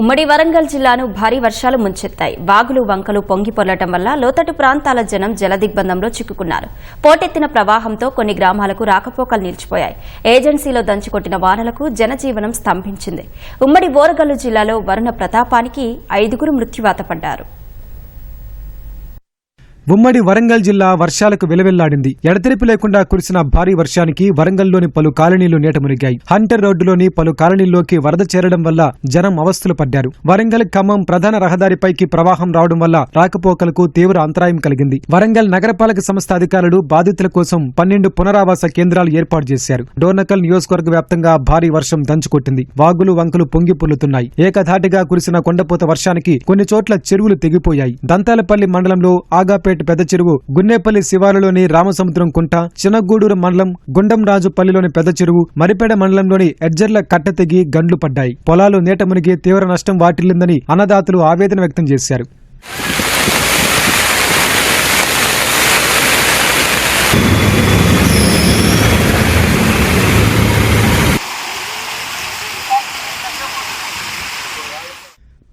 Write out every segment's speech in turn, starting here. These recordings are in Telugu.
ఉమ్మడి వరంగల్ జిల్లాను భారీ వర్షాలు ముంచెత్తాయి. వాగులు వంకలు పొంగి పొర్లటం వల్ల లోతట్టు ప్రాంతాల జనం జలదిగ్బంధంలో చిక్కుకున్నారు. పోటెత్తిన ప్రవాహంతో కొన్ని గ్రామాలకు రాకపోకలు నిలిచిపోయాయి. ఏజెన్సీలో దంచుకొట్టిన వానలకు జనజీవనం స్తంభించింది. ఉమ్మడి ఓరగల్లు జిల్లాలో వరుణ ప్రతాపానికి ఐదుగురు మృత్యువాత పడ్డారు. ఉమ్మడి వరంగల్ జిల్లా వర్షాలకు వెలవెల్లాడింది. ఎడతెరిపి లేకుండా కురిసిన భారీ వర్షానికి వరంగల్లోని పలు కాలనీలు నీట మునిగాయి హంటర్ రోడ్డులోని పలు కాలనీల్లోకి వరద చేరడం వల్ల జనం అవస్థలు పడ్డారు. వరంగల్ ఖమ్మం ప్రధాన రహదారిపైకి ప్రవాహం రావడం వల్ల రాకపోకలకు తీవ్ర అంతరాయం కలిగింది. వరంగల్ నగరపాలక సంస్థ అధికారులు బాధితుల కోసం పన్నెండు పునరావాస కేంద్రాలు ఏర్పాటు చేశారు. డోర్నకల్ నియోజకవర్గ వ్యాప్తంగా భారీ వర్షం దంచుకొట్టింది వాగులు వంకలు పొంగి పొల్లుతున్నాయి. ఏకధాటిగా కురిసిన కొండపోత వర్షానికి కొన్ని చోట్ల చెరువులు తెగిపోయాయి. దంతాలపల్లి మండలంలో ఆగాపేట పెద్ద చెరువు గున్నేపల్లి శివారులోని రామసముద్రం కుంట చినగూడూరు మండలం గుండంరాజుపల్లిలోని పెద్ద చెరువు మరిపేడ మండలంలోని ఎడ్జర్ల కట్ట తెగి గండ్లు పడ్డాయి. పొలాలు నీట మునిగి తీవ్ర నష్టం వాటిల్లిందని అన్నదాతలు ఆవేదన వ్యక్తం చేశారు.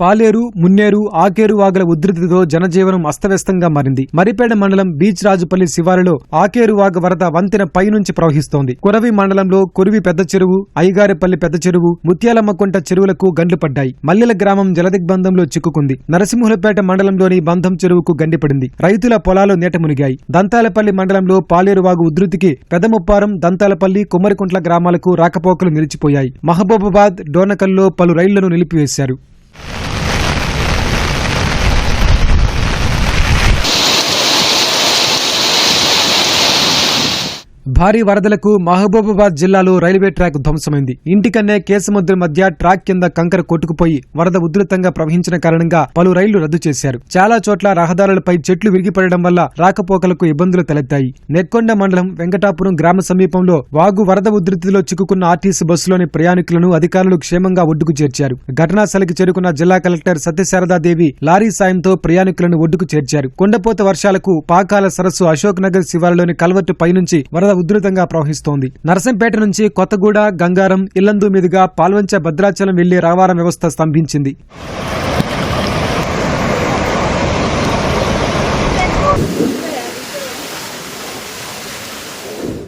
పాలేరు మున్నేరు ఆకేరు వాగుల ఉధృతితో జనజీవనం అస్తవ్యస్తంగా మారింది. మరిపేడ మండలం బీచ్ రాజుపల్లి శివారులో ఆకేరు వాగు వరద వంతెన పైనుంచి ప్రవహిస్తోంది. కురవి మండలంలో కురివి పెద్ద చెరువు ఐగారెపల్లి పెద్ద చెరువు ముత్యాలమ్మకుంట చెరువులకు గండ్లు పడ్డాయి. మల్లెల గ్రామం జలదిగ్బంధంలో చిక్కుకుంది. నరసింహులపేట మండలంలోని బంధం చెరువుకు గండిపడింది రైతుల పొలాలు నీట మునిగాయి. దంతాలపల్లి మండలంలో పాలేరు వాగు ఉధృతికి పెదముప్పారం దంతాలపల్లి కుమ్మరికుంట్ల గ్రామాలకు రాకపోకలు నిలిచిపోయాయి. మహబూబాబాద్ డోనకల్లో పలు రైళ్ళను నిలిపివేశారు. భారీ వరదలకు మహబూబాబాద్ జిల్లాలో రైల్వే ట్రాక్ ధ్వంసమైంది. ఇంటికన్నే కేసముద్ర మధ్య ట్రాక్ కింద కంకర కొట్టుకుపోయి వరద ఉధృతంగా ప్రవహించిన కారణంగా పలు రైళ్ళు రద్దు చేశారు. చాలా చోట్ల రహదారులపై చెట్లు విరిగిపడడం వల్ల రాకపోకలకు ఇబ్బందులు తలెత్తాయి. నెక్కొండ మండలం వెంకటాపురం గ్రామ సమీపంలో వాగు వరద ఉధృతిలో చిక్కుకున్న ఆర్టీసీ బస్సులోని ప్రయాణికులను అధికారులు క్షేమంగా ఒడ్డుకు చేర్చారు. ఘటనాస్థలికి చేరుకున్న జిల్లా కలెక్టర్ సత్యశారదాదేవి లారీ సాయంతో ప్రయాణికులను ఒడ్డుకు చేర్చారు. కొండపోత వర్షాలకు పాకాల సరస్సు అశోక్ నగర్ శివారులోని కల్వర్టు పైనుంచి వరద ఉధృతంగా ప్రవహిస్తోంది. నరసంపేట నుంచి కొత్తగూడ గంగారం ఇల్లందు మీదుగా పాల్వంచ భద్రాచలం వెళ్ళే రవాణా వ్యవస్థ స్తంభించింది.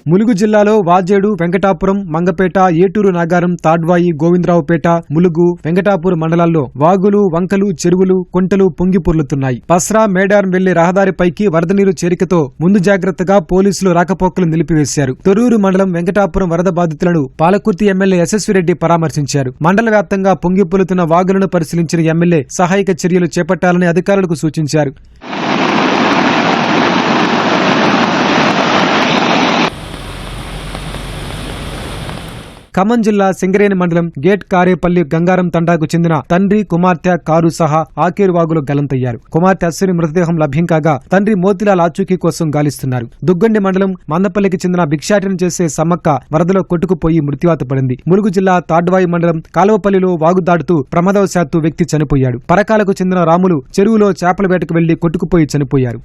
ములుగు జిల్లాలో వాజేడు వెంకటాపురం మంగపేట ఏటూరు నాగారం తాడ్వాయి గోవిందరావుపేట ములుగు వెంకటాపురం మండలాల్లో వాగులు వంకలు చెరువులు కుంటలు పొంగి పొర్లుతున్నాయి. పస్రా మేడారం వెళ్ళే రహదారిపైకి వరద నీరు చేరికతో ముందు జాగ్రత్తగా పోలీసులు రాకపోకలు నిలిపివేశారు. తొరూరు మండలం వెంకటాపురం వరద బాధితులను పాలకుర్తి ఎమ్మెల్యే యశస్విరెడ్డి పరామర్శించారు. మండల వ్యాప్తంగా పొంగిపొలుతున్న వాగులను పరిశీలించిన ఎమ్మెల్యే సహాయక చర్యలు చేపట్టాలని అధికారులకు సూచించారు. ఖమ్మం జిల్లా సింగరేణి మండలం గేట్ కారేపల్లి గంగారం తండాకు చెందిన తండ్రి కుమార్తె కారు సహా ఆకేరువాగులో గలంతయ్యారు. కుమార్తె అశ్విని మృతదేహం లభ్యం కాగా తండ్రి మోతిలాల్ ఆచూకీ కోసం గాలిస్తున్నారు. దుగ్గండి మండలం మందపల్లికి చెందిన భిక్షాటన చేసే సమ్మక్క వరదలో కొట్టుకుపోయి మృత్యువాత పడింది. ములుగు జిల్లా తాడ్వాయి మండలం కాలువపల్లిలో వాగు దాటుతూ ప్రమాదవశాత్తు వ్యక్తి చనిపోయాడు. పరకాలకు చెందిన రాములు చెరువులో చేపల వేటకు వెళ్ళి కొట్టుకుపోయి చనిపోయారు.